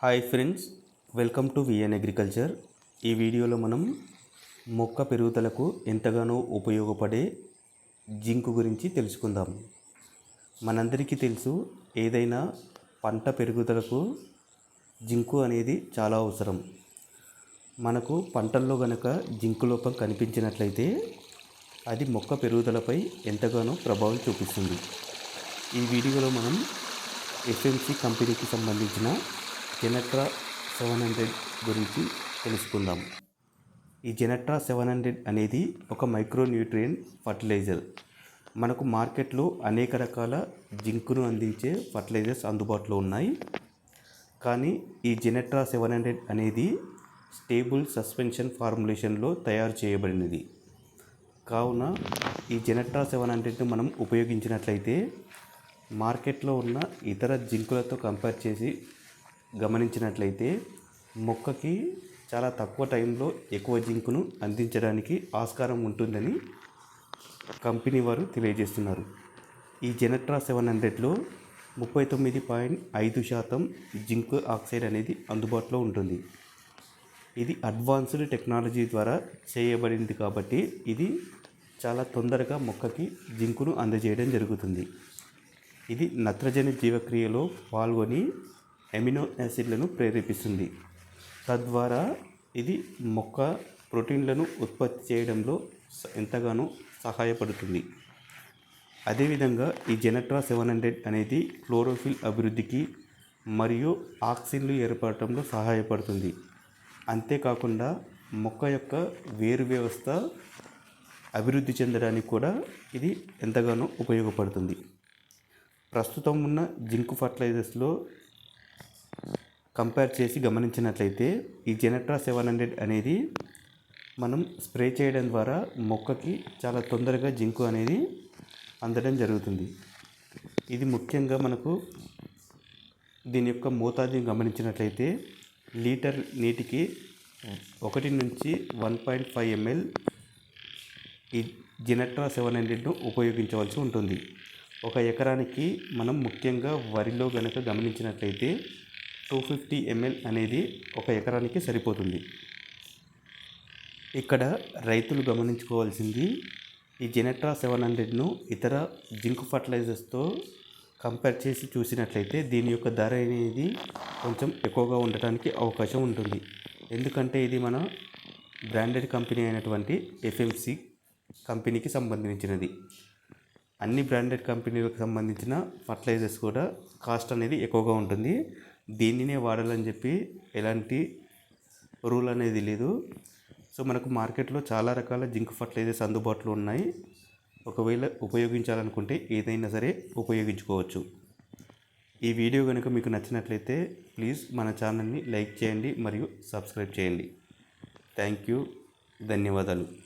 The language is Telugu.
Hi friends welcome to VN agriculture. ఈ వీడియోలో మనం మొక్క పెరుగుదలకు ఎంతగానో ఉపయోగపడే జింకు గురించి తెలుసుకుందాం. మనందరికీ తెలుసు ఏదైనా పంట పెరుగుదలకు జింకు అనేది చాలా అవసరం. మనకు పంటల్లో గనక జింకు లోపం కనిపించినట్లయితే అది మొక్క పెరుగుదలపై ఎంతగానో ప్రభావం చూపిస్తుంది. ఈ వీడియోలో మనం ఎఫ్ఎంసి కంపెనీకి సంబంధించిన జెనట్రా సెవెన్ హండ్రెడ్ గురించి తెలుసుకుందాం. ఈ జెనట్రా సెవెన్ హండ్రెడ్ అనేది ఒక మైక్రోన్యూట్రియన్ ఫర్టిలైజర్. మనకు మార్కెట్లో అనేక రకాల జింకును అందించే ఫర్టిలైజర్స్ అందుబాటులో ఉన్నాయి. కానీ ఈ జెనట్రా సెవెన్ హండ్రెడ్ అనేది స్టేబుల్ సస్పెన్షన్ ఫార్ములేషన్లో తయారు చేయబడినది. కావున ఈ జెనట్రా సెవెన్ హండ్రెడ్ని మనం ఉపయోగించినట్లయితే మార్కెట్లో ఉన్న ఇతర జింకులతో కంపేర్ చేసి గమనించినట్లయితే మొక్కకి చాలా తక్కువ టైంలో ఎక్కువ జింకును అందించడానికి ఆస్కారం ఉంటుందని కంపెనీ వారు తెలియజేస్తున్నారు. ఈ జెనట్రా సెవెన్ హండ్రెడ్లో ముప్పై తొమ్మిది పాయింట్ ఐదు శాతం జింక్ ఆక్సైడ్ అనేది అందుబాటులో ఉంటుంది. ఇది అడ్వాన్స్డ్ టెక్నాలజీ ద్వారా చేయబడింది కాబట్టి ఇది చాలా తొందరగా మొక్కకి జింకును అందజేయడం జరుగుతుంది. ఇది నత్రజని జీవక్రియలో పాల్గొని ఎమినో యాసిడ్లను ప్రేరేపిస్తుంది. తద్వారా ఇది మొక్క ప్రోటీన్లను ఉత్పత్తి చేయడంలో స- ఎంతగానో సహాయపడుతుంది. అదేవిధంగా ఈ జెనట్రా సెవెన్ హండ్రెడ్ అనేది క్లోరోఫిల్ అభివృద్ధికి మరియు ఆక్సిన్లు ఏర్పడటంలో సహాయపడుతుంది. అంతేకాకుండా మొక్క యొక్క వేరు వ్యవస్థ అభివృద్ధి చెందడానికి కూడా ఇది ఎంతగానో ఉపయోగపడుతుంది. ప్రస్తుతం ఉన్న జింక్ ఫర్టిలైజర్స్లో కంపేర్ చేసి గమనించినట్లయితే ఈ జెనట్రా సెవెన్ హండ్రెడ్ అనేది మనం స్ప్రే చేయడం ద్వారా మొక్కకి చాలా తొందరగా జింకు అనేది అందడం జరుగుతుంది. ఇది ముఖ్యంగా మనకు దీని యొక్క మోతాదుని గమనించినట్లయితే లీటర్ నీటికి ఒకటి నుంచి వన్ పాయింట్ ఫైవ్ ఎంఎల్ ఈ జినట్రా సెవెన్ హండ్రెడ్ను ఉపయోగించవలసి ఉంటుంది. ఒక ఎకరానికి మనం ముఖ్యంగా వరిలో గనక గమనించినట్లయితే టూ ఫిఫ్టీ ఎంఎల్ అనేది ఒక ఎకరానికి సరిపోతుంది. ఇక్కడ రైతులు గమనించుకోవాల్సింది ఈ జెనెట్రా సెవెన్ హండ్రెడ్ను ఇతర జింక్ ఫర్టిలైజర్స్తో కంపేర్ చేసి చూసినట్లయితే దీని యొక్క ధర అనేది కొంచెం ఎక్కువగా ఉండటానికి అవకాశం ఉంటుంది. ఎందుకంటే ఇది మన బ్రాండెడ్ కంపెనీ అయినటువంటి ఎఫ్ఎంసి కంపెనీకి సంబంధించినది. అన్ని బ్రాండెడ్ కంపెనీలకు సంబంధించిన ఫర్టిలైజర్స్ కూడా కాస్ట్ అనేది ఎక్కువగా ఉంటుంది. దీనినే వాడాలని చెప్పి ఎలాంటి రూల్ అనేది లేదు. సో మనకు మార్కెట్లో చాలా రకాల జింక్ ఫర్టిలైజర్స్ అందుబాటులో ఉన్నాయి. ఒకవేళ ఉపయోగించాలనుకుంటే ఏదైనా సరే ఉపయోగించుకోవచ్చు. ఈ వీడియో కనుక మీకు నచ్చినట్లయితే ప్లీజ్ మన ఛానల్ని లైక్ చేయండి మరియు సబ్స్క్రైబ్ చేయండి. Thank you. ధన్యవాదాలు.